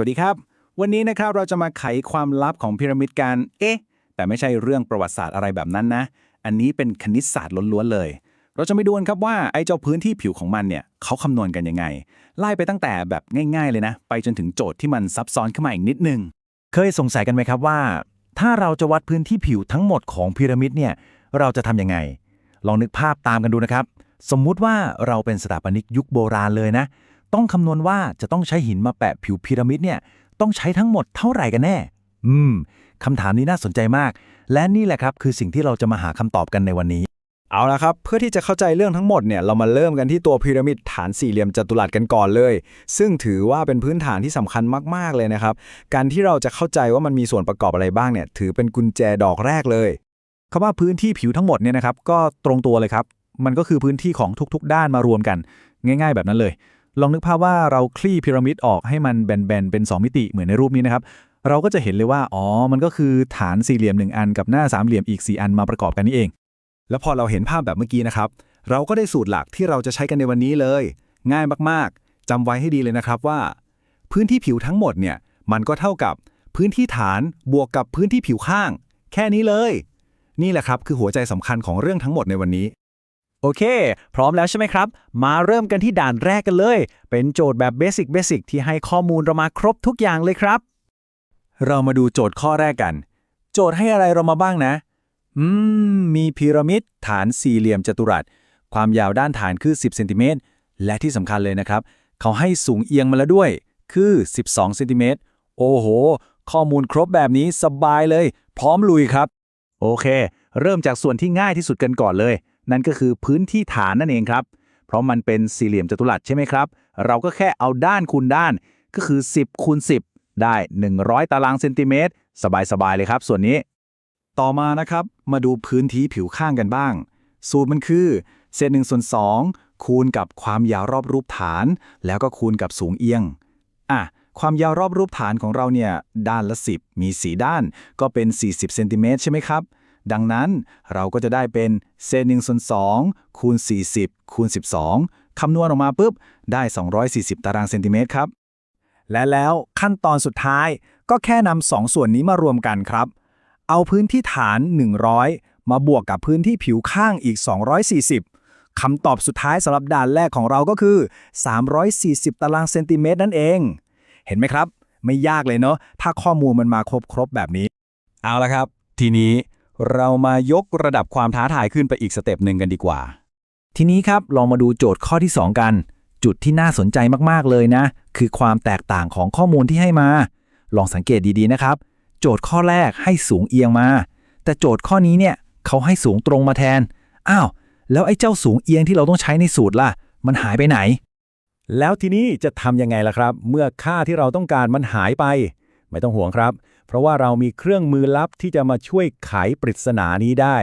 วัสดีครับ วันนี้นะครับเราจะมาไขความลับของพีระมิดกัน เอ๊ะ แต่ไม่ใช่เรื่องประวัติศาสตร์อะไรแบบนั้นนะ อันนี้เป็นคณิตศาสตร์ล้วนๆเลย เราจะไปดูกันครับว่าไอ้เจ้าพื้นที่ผิวของมันเนี่ยเขาคำนวณกันยังไง ไล่ไปตั้งแต่แบบง่ายๆเลยนะ ไปจนถึงโจทย์ที่มันซับซ้อนขึ้นมาอีกนิดนึง เคยสงสัยกันไหมครับว่า ถ้าเราจะวัดพื้นที่ผิวทั้งหมดของพีระมิดเนี่ยเราจะทำยังไง ลองนึกภาพตามกันดูนะครับ สมมุติว่าเราเป็นสถาปนิกยุคโบราณเลยนะ ต้องคำนวณว่าจะต้องใช้หินมาแปะผิวพีระมิดเนี่ยต้องใช้ทั้งหมดเท่าไหร่กันแน่ อืมคำถามนี้น่าสนใจมาก และนี่แหละครับคือสิ่งที่เราจะมาหาคำตอบกันในวันนี้ เอาละครับ เพื่อที่จะเข้าใจเรื่องทั้งหมดเนี่ยเรามาเริ่มกันที่ตัวพีระมิดฐานสี่เหลี่ยมจัตุรัสกันก่อนเลย ซึ่งถือว่าเป็นพื้นฐานที่สำคัญมากๆเลยนะครับ การที่เราจะเข้าใจว่ามันมีส่วนประกอบอะไรบ้างเนี่ยถือเป็นกุญแจดอกแรกเลยคำว่าพื้นที่ผิวทั้งหมดเนี่ยนะครับก็ตรงตัวเลยครับ มันก็คือพื้นที่ของทุกๆ ด้านมารวมกัน ง่าย ๆ แบบนั้นเลย ลองนึกภาพว่าเราคลี่พีระมิดออกให้มันแบนๆเป็น 2 มิติเหมือนในรูปนี้นะครับ เราก็จะเห็นเลยว่า อ๋อ มันก็คือฐานสี่เหลี่ยมหนึ่งอันกับหน้าสามเหลี่ยมอีก 4 อันมาประกอบกันนี่เอง แล้วพอเราเห็นภาพแบบเมื่อกี้นะครับ เราก็ได้สูตรหลักที่เราจะใช้กันในวันนี้เลย ง่ายมากๆจำไว้ให้ดีเลยนะครับว่า พื้นที่ผิวทั้งหมดเนี่ยมันก็เท่ากับพื้นที่ฐานบวกกับพื้นที่ผิวข้าง แค่นี้เลย นี่แหละครับคือหัวใจสำคัญของเรื่องทั้งหมดในวันนี้ โอเค พร้อมแล้วใช่ไหมครับ มาเริ่มกันที่ด่านแรกกันเลย เป็นโจทย์แบบเบสิกเบสิกที่ให้ข้อมูลเรามาครบทุกอย่างเลยครับ เรามาดูโจทย์ข้อแรกกัน โจทย์ให้อะไรเรามาบ้างนะ อืม มีพีระมิด ฐานสี่เหลี่ยมจัตุรัส ความยาวด้านฐานคือ 10เซนติเมตร และที่สำคัญเลยนะครับ เขาให้สูงเอียงมาแล้วด้วย คือ 12เซนติเมตร โอ้โห ข้อมูลครบแบบนี้สบายเลย พร้อมลุยครับ โอเค เริ่มจากส่วนที่ง่ายที่สุดกันก่อนเลย นั่นก็คือพื้นที่ฐานนั่นเองครับ เพราะมันเป็นสี่เหลี่ยมจัตุรัสใช่ไหมครับ เราก็แค่เอาด้านคูณด้านก็คือ 10คูณ10 ได้ 100 ตารางเซนติเมตรสบาย ๆ เลยครับ ส่วนนี้ ต่อมานะครับ มาดูพื้นที่ผิวข้างกันบ้าง สูตรมันคือ เศษหนึ่งส่วนสองคูณกับความยาวรอบรูปฐาน แล้วก็คูณกับสูงเอียง อะ ความยาวรอบรูปฐานของเราเนี่ย ด้านละ 10 มี 4 ด้าน ก็เป็น 40เซนติเมตรใช่ไหมครับ ดังนั้นเราก็จะได้เป็นเศษหนึ่งส่วนสองคูณ 40 คูณ 12 คำนวณออกมาปุ๊บ ได้ 240 ตารางเซนติเมตรครับ และแล้วขั้นตอนสุดท้ายก็แค่นำสองส่วนนี้มารวมกันครับ เอาพื้นที่ฐาน 100 มาบวกกับพื้นที่ผิวข้างอีก 240 คำตอบสุดท้ายสำหรับด่านแรกของเราก็คือ 340 ตารางเซนติเมตรนั่นเอง เห็นไหมครับ ไม่ยากเลยเนาะถ้าข้อมูลมันมาครบๆแบบนี้ เอาละครับ ทีนี้ เรามายกระดับความท้าทายขึ้นไปอีกสเต็ปหนึ่งกันดีกว่า ทีนี้ครับลองมาดูโจทย์ข้อที่ 2 กัน จุดที่น่าสนใจมากๆเลยนะ คือความแตกต่างของข้อมูลที่ให้มา ลองสังเกตดีๆนะครับ โจทย์ข้อแรกให้สูงเอียงมา แต่โจทย์ข้อนี้เนี่ยเขาให้สูงตรงมาแทนอ้าวแล้วไอ้เจ้าสูงเอียงที่เราต้องใช้ในสูตรล่ะ มันหายไปไหน แล้วทีนี้จะทำยังไงล่ะครับ เมื่อค่าที่เราต้องการมันหายไป ไม่ต้องห่วงครับ เพราะว่าเรามีเครื่องมือลับที่จะมาช่วยไขปริศนานี้ได้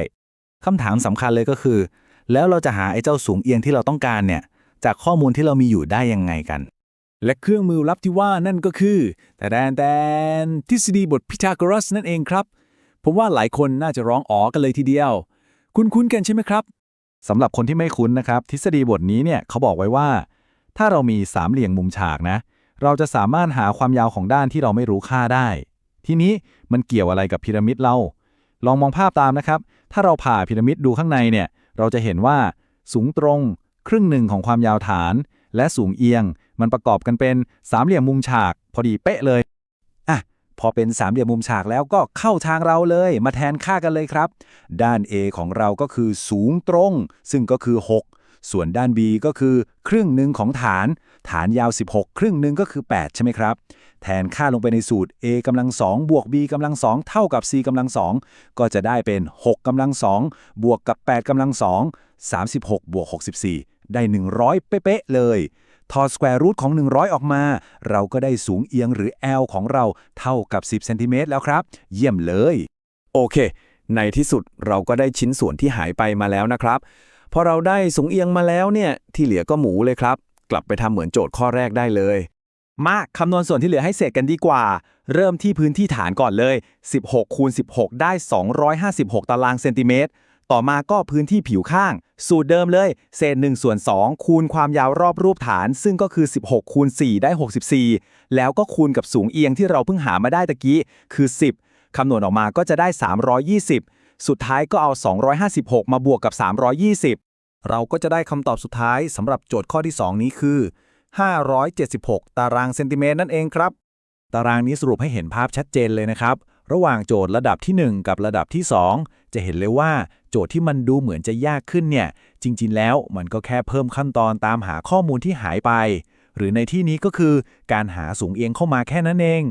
คำถามสำคัญเลยก็คือ แล้วเราจะหาไอ้เจ้าสูงเอียงที่เราต้องการเนี่ย จากข้อมูลที่เรามีอยู่ได้ยังไงกัน และเครื่องมือลับที่ว่านั่นก็คือแต่แดนแดนทฤษฎีบทพิทาโกรัสนั่นเองครับ ผมว่าหลายคนน่าจะร้องอ๋อกันเลยทีเดียว คุณคุ้นๆกันใช่ไหมครับสำหรับคนที่ไม่คุ้นนะครับ ทฤษฎีบทนี้เนี่ยเขาบอกไว้ว่า ถ้าเรามีสามเหลี่ยมมุมฉากนะ เราจะสามารถหาความยาวของด้านที่เราไม่รู้ค่าได้ ทีนี้มันเกี่ยวอะไรกับพีระมิดเรา ลองมองภาพตามนะครับ ถ้าเราผ่าพีระมิดดูข้างในเนี่ย เราจะเห็นว่าสูงตรง ครึ่งหนึ่งของความยาวฐาน และสูงเอียง มันประกอบกันเป็นสามเหลี่ยมมุมฉาก พอดีเป๊ะเลยอะพอเป็นสามเหลี่ยมมุมฉากแล้วก็เข้าทางเราเลย มาแทนค่ากันเลยครับ ด้าน A ของเราก็คือสูงตรง ซึ่งก็คือ 6 ส่วนด้าน B ก็คือครึ่งหนึ่งของฐาน ฐานยาว 16 ครึ่งหนึ่งก็คือ 8 ใช่ไหมครับ แทนค่าลงไปในสูตร a กำลัง2บวก b กำลัง2เท่ากับ c กำลัง2ก็จะได้เป็น 6กำลัง2บวกกับ 8กำลัง2 36 บวก 64 ได้ 100 เป๊ะเลย ถอดสแควร์รูทของ 100 ออกมา เราก็ได้สูงเอียงหรือ L ของเราเท่ากับ 10เซนติเมตรแล้วครับ เยี่ยมเลย โอเค ในที่สุดเราก็ได้ชิ้นส่วนที่หายไปมาแล้วนะครับ พอเราได้สูงเอียงมาแล้วเนี่ย ที่เหลือก็หมูเลยครับ กลับไปทำเหมือนโจทย์ข้อแรกได้เลย มาคำนวณส่วนที่เหลือให้เสร็จกันดีกว่า เริ่มที่พื้นที่ฐานก่อนเลย 16 คูณ 16 ได้ 256 ตารางเซนติเมตร ต่อมาก็พื้นที่ผิวข้าง สูตรเดิมเลย เศษ1ส่วน2คูณความยาวรอบรูปฐาน ซึ่งก็คือ 16 คูณ 4 ได้ 64 แล้วก็คูณกับสูงเอียงที่เราเพิ่งหามาได้ตะกี้ คือ 10 คำนวณออกมาก็จะได้ 320 สุดท้ายก็เอา 256 มาบวกกับ 320 เราก็จะได้คำตอบสุดท้ายสำหรับโจทย์ข้อที่ 2 นี้คือ 576 ตารางเซนติเมตรนั่นเองครับ ตารางนี้สรุปให้เห็นภาพชัดเจนเลยนะครับ ระหว่างโจทย์ระดับที่ 1 กับระดับที่ 2 จะเห็นเลยว่าโจทย์ที่มันดูเหมือนจะยากขึ้นเนี่ย จริง ๆ แล้วมันก็แค่เพิ่มขั้นตอนตามหาข้อมูลที่หายไป หรือในที่นี้ก็คือการหาสูงเอียงเข้ามาแค่นั้นเอง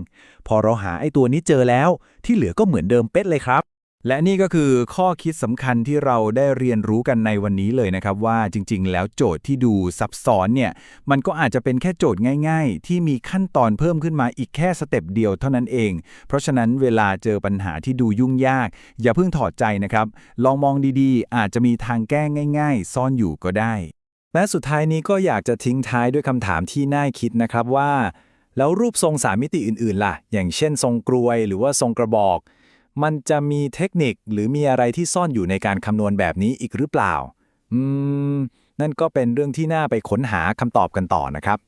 พอเราหาไอ้ตัวนี้เจอแล้ว ที่เหลือก็เหมือนเดิมเป๊ะเลยครับ และนี่ก็คือข้อคิดสำคัญที่เราได้เรียนรู้กันในวันนี้เลยนะครับ ว่าจริงๆ แล้วโจทย์ที่ดูซับซ้อนเนี่ย มันก็อาจจะเป็นแค่โจทย์ง่ายๆ ที่มีขั้นตอนเพิ่มขึ้นมาอีกแค่สเต็ปเดียวเท่านั้นเอง เพราะฉะนั้นเวลาเจอปัญหาที่ดูยุ่งยาก อย่าเพิ่งถอดใจนะครับ ลองมองดีๆ อาจจะมีทางแก้ง่าย ๆ ซ่อนอยู่ก็ได้ และสุดท้ายนี้ก็อยากจะทิ้งท้ายด้วยคำถามที่น่าคิดนะครับว่า แล้วรูปทรงสามมิติอื่นๆ ล่ะ อย่างเช่น ทรงกรวย หรือว่าทรงกระบอก มันจะมีเทคนิคหรือมีอะไรที่ซ่อนอยู่ในการคำนวณแบบนี้อีกหรือเปล่า อืม นั่นก็เป็นเรื่องที่น่าไปค้นหาคำตอบกันต่อนะครับ